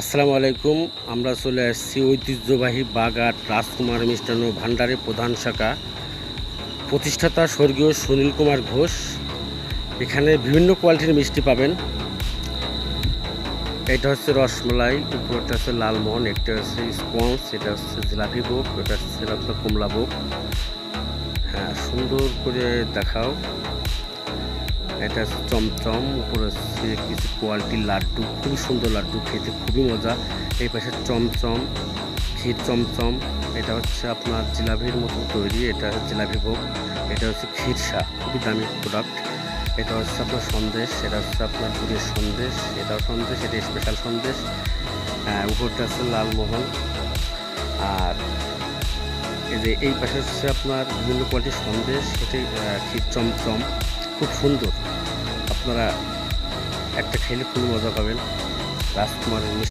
আসসালামু আলাইকুম, আমরা চলে আসছি ঐতিহ্যবাহী বাগাট, রাজকুমার মিষ্টান্ন ভাণ্ডারের প্রধান শাখা। প্রতিষ্ঠাতা স্বর্গীয় সুনীল কুমার ঘোষ, এখানে বিভিন্ন কোয়ালিটির মিষ্টি পাবেন। এটা হচ্ছে রসমালাই উপরটা হচ্ছে লালমোহন, একটা হচ্ছে স্পঞ্জ, এটা হচ্ছে জিলাপি ভোগ, এটা হচ্ছে কমলা ভোগ। হ্যাঁ সুন্দর করে দেখাও। এটা চমচম উপরে হচ্ছে কিছু কোয়ালিটির লাড্ডু খুবই সুন্দর লাড্ডু খেতে খুবই মজা। এই পাশে চমচম ক্ষীর চমচম এটা হচ্ছে আপনার জিলাপির মতো তৈরি এটা হচ্ছে জিলাপি ভোগ এটা হচ্ছে ক্ষীর ক্ষীরসা খুবই দামি প্রোডাক্ট এটা হচ্ছে আপনার সন্দেশ এটা হচ্ছে আপনার গুড়ের সন্দেশ এটাও সন্দেশ এটা স্পেশাল সন্দেশ। হ্যাঁ, উপরটা হচ্ছে লালমোহন। আর এই যে এই পাশে হচ্ছে আপনার বিভিন্ন কোয়ালিটির সন্দেশ এটি ক্ষীর চমচম খুব সুন্দর। আপনারা একটা খেলে ফুল মজা পাবেন। রাজকুমারের